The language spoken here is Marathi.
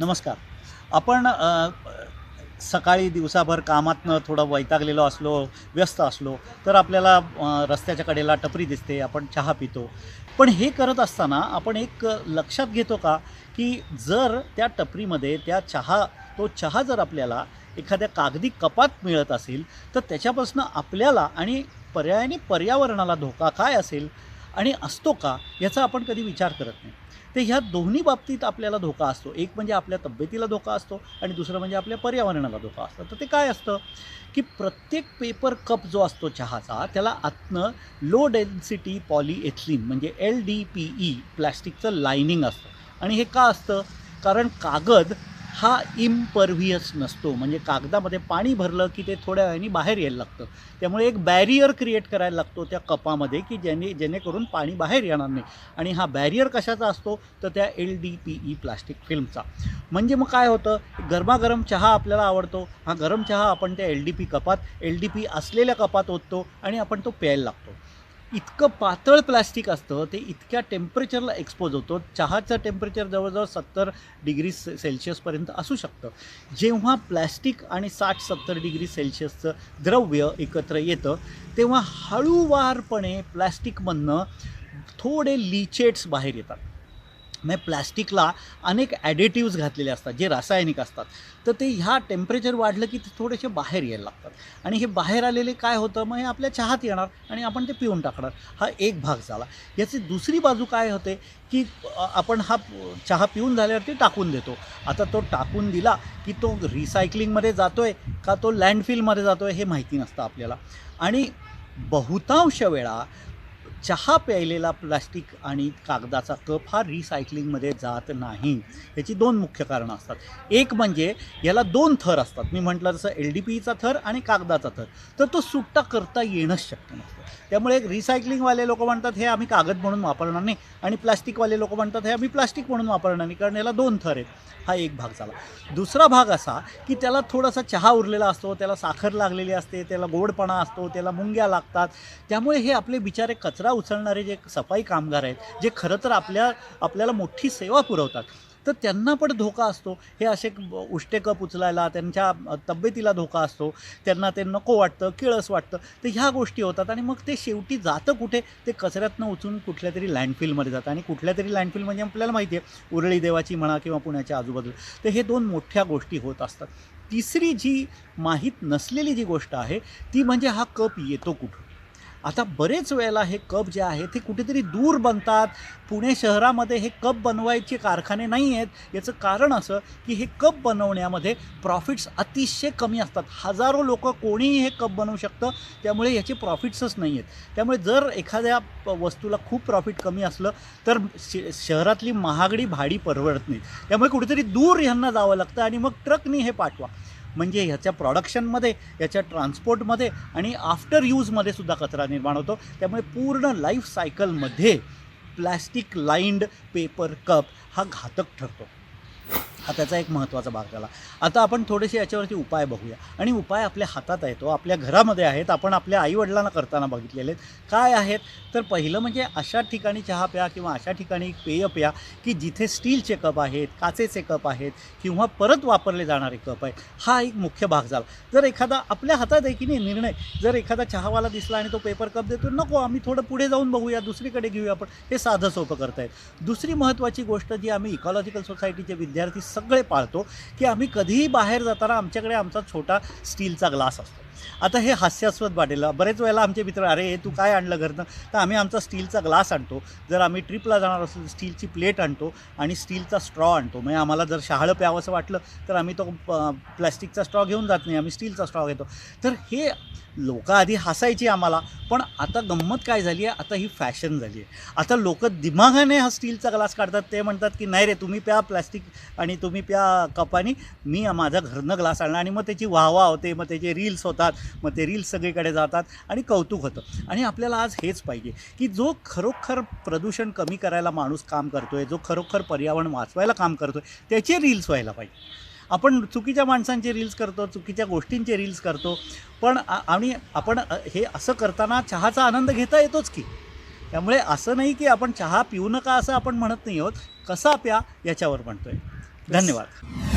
नमस्कार. आपण सकाळी दिवसाभर कामातनं थोडं वैतागलेलो असलो व्यस्त असलो तर आपल्याला रस्त्याच्या कडेला टपरी दिसते आपण चहा पितो. पण हे करत असताना आपण एक लक्षात घेतो का की जर त्या टपरीमध्ये त्या चहा तो चहा जर आपल्याला एखाद्या कागदी कपात मिळत असेल तर त्याच्यापासून आपल्याला आणि पर्यायाने पर्यावरणाला धोका काय असेल आणि असतो का याचा आपण कधी विचार करत नाही. तर ह्या दोन्ही बाबतीत आपल्याला धोका असतो. एक म्हणजे आपल्या तब्येतीला धोका असतो आणि दुसरं म्हणजे आपल्या पर्यावरणाला धोका असतो. तर ते काय असतं? की प्रत्येक पेपर कप जो असतो चहाचा त्याला आतनं लो डेन्सिटी पॉलीएथलिन म्हणजे एल डी पी ई प्लॅस्टिकचं लायनिंग असतं. आणि हे का असतं? कारण कागद हा इम्परव्हियस नसतो. म्हणजे कागदामध्ये पाणी भरलं की ते थोड्या वेळाने बाहेर यायला लागतं. त्यामुळे एक बॅरियर क्रिएट करायला लागतो त्या कपामध्ये की ज्याने जेणेकरून पाणी बाहेर येणार नाही. आणि हा बॅरियर कशाचा असतो? तर त्या L D P E plastic फिल्मचा म्हणजे मग काय होतं? गरमागरम चहा आपल्याला आवडतो. हा गरम चहा आपण त्या एल डी पी कपात एल डी पी असलेल्या कपात ओततो आणि आपण तो प्यायला लागतो. इतकं पातळ प्लास्टिक असतं ते इतक्या टेम्परेचरला एक्सपोज होतो चहाचं टेम्परेचर जवळजवळ सत्तर डिग्री सेल्शियसपर्यंत असू शकतं. जेव्हा प्लॅस्टिक आणि साठ सत्तर डिग्री सेल्शियसचं द्रव्य एकत्र येतं तेव्हा हळूवारपणे प्लॅस्टिकमधनं थोडे लिचेट्स बाहेर येतात. म्हणजे प्लॅस्टिकला अनेक ॲडिटिव्ज घातलेले असतात जे रासायनिक असतात. तर ते ह्या टेम्परेचर वाढलं की ते थोडेसे बाहेर यायला लागतात. आणि हे बाहेर आलेले काय होतं? मग हे आपल्या चहात येणार आणि आपण ते पिऊन टाकणार. हा एक भाग झाला. याची दुसरी बाजू काय होते? की आपण हा चहा पिऊन झाल्यावरती टाकून देतो. आता तो टाकून दिला की तो रिसायकलिंगमध्ये जातो आहे का तो लँडफिलमध्ये जातो आहे हे माहिती नसतं आपल्याला. आणि बहुतांश वेळा चहा प्यायलेला प्लास्टिक आणि कागदाचा कप हा रिसायकलिंगमध्ये जात नाही. याची दोन मुख्य कारणं असतात. एक म्हणजे याला दोन थर असतात. मी म्हटलं जसं एल डी पीचा थर आणि कागदाचा थर तर तो सुट्टा करता येणंच शक्य नसतं. त्यामुळे रिसायकलिंगवाले लोक म्हणतात हे आम्ही कागद म्हणून वापरणार नाही. आणि प्लास्टिकवाले लोक म्हणतात हे आम्ही प्लास्टिक म्हणून वापरणार नाही. कारण याला दोन थर आहेत. हा एक भाग झाला. दुसरा भाग असा की त्याला थोडासा चहा उरलेला असतो त्याला साखर लागलेली असते त्याला गोडपणा असतो त्याला मुंग्या लागतात. त्यामुळे हे आपले बिचारे कचरा उचलणारे जे सफाई कामगार आहेत जे खरं तर आपल्या आपल्याला मोठी सेवा पुरवतात तर त्यांना पण धोका असतो. हे असे उष्टे कप उचलायला त्यांच्या तब्येतीला धोका असतो. त्यांना ते नको वाटतं किळस वाटतं. तर ह्या गोष्टी होतात आणि मग ते शेवटी जातं कुठे? ते कचऱ्यातनं उचलून कुठल्या तरी लँडफिलमध्ये जातं. आणि कुठल्या तरी लँडफिल म्हणजे आपल्याला माहिती आहे उरळी देवाची म्हणा किंवा पुण्याच्या आजूबाजूला. तर हे दोन मोठ्या गोष्टी होत असतात. तिसरी जी माहीत नसलेली जी गोष्ट आहे ती म्हणजे हा कप येतो कुठून आता बरेच वेळेला हे कप जे आहे ते कुठेतरी दूर बनतात. पुणे शहरामध्ये हे कप बनवायचे कारखाने नाही आहेत. याचं कारण असं की हे कप बनवण्यामध्ये प्रॉफिट्स अतिशय कमी असतात. हजारो लोक कोणीही हे कप बनवू शकतं त्यामुळे याचे प्रॉफिट्सच नाही आहेत. त्यामुळे जर एखाद्या प- वस्तूला खूप प्रॉफिट कमी असलं तर शहरातली महागडी भाडी परवडत नाही. त्यामुळे कुठेतरी दूर ह्यांना जावं लागतं आणि मग ट्रकनी हे पाठवा. म्हणजे ह्याच्या प्रॉडक्शनमध्ये याच्या ट्रान्सपोर्टमध्ये आणि आफ्टर यूजमध्ये सुद्धा कचरा निर्माण होतो. त्यामुळे पूर्ण लाईफ सायकलमध्ये प्लॅस्टिक लाईंड पेपर कप हा घातक ठरतो. हा त्याचा एक महत्त्वाचा भाग झाला. आता आपण थोडेसे याच्यावरती उपाय बघूया. आणि उपाय आपल्या हातात आहे तो हो. आपल्या घरामध्ये आहेत. आपण आपल्या आईवडिलांना करताना बघितलेले आहेत. काय आहेत? तर पहिलं म्हणजे अशा ठिकाणी चहा प्या किंवा अशा ठिकाणी पेय प्या की जिथे स्टीलचे कप आहेत काचेचे कप आहेत किंवा परत वापरले जाणारे कप आहेत हा एक मुख्य भाग झाला. जर एखादा आपल्या हातात आहे की नाही निर्णय जर एखादा चहावाला दिसला आणि तो पेपर कप देतो नको आम्ही थोडं पुढे जाऊन बघूया दुसरीकडे घेऊया आपण. हे साधं सोपं करतायत दुसरी महत्त्वाची गोष्ट जी आम्ही इकॉलॉजिकल सोसायटीचे विद्यार्थी सगळे पाळतो की आम्ही कधीही बाहेर जाताना आमच्याकडे आमचा छोटा स्टीलचा ग्लास असतो. आता हे हास्यास्पद वाटेल. बरेच वेळेला आमचे मित्र अरे तू काय आणलं घरनं? तर आम्ही आमचा स्टीलचा ग्लास आणतो. जर आम्ही ट्रिपला जाणार असू तर स्टीलची प्लेट आणतो आणि स्टीलचा स्ट्रॉ आणतो. म्हणजे आम्हाला जर शहाळं प्यावंसं वाटलं तर आम्ही तो प्लॅस्टिकचा स्ट्रॉ घेऊन जात नाही. आम्ही स्टीलचा स्ट्रॉ घेतो. तर हे लोकं आधी हसायची आम्हाला पण आता गंमत काय झाली आहे? आता ही फॅशन झाली आहे. आता लोक दिमागाने हा स्टीलचा ग्लास काढतात. ते म्हणतात की नाही रे तुम्ही प्या प्लॅस्टिक आणि तुम्ही प्या कपानी मी माझा घरनं ग्लास आणला. आणि मग त्याची वाहवा होते मग त्याचे रील्स होतात. मग ते रील्स सगळीकडे जातात आणि कौतुक होतं. आणि आपल्याला आज हेच पाहिजे की जो खरोखर प्रदूषण कमी करायला माणूस काम करतोय जो खरोखर पर्यावरण वाचवायला काम करतोय त्याचे रील्स व्हायला पाहिजे. आपण चुकीच्या माणसांचे रील्स करतो चुकीच्या गोष्टींचे रील्स करतो पण आणि आपण हे असं करताना चहाचा आनंद घेता येतोच की. त्यामुळे असं नाही की आपण चहा पिऊ नका असं आपण म्हणत नाही आहोत. कसा प्या याच्यावर म्हणतोय. धन्यवाद.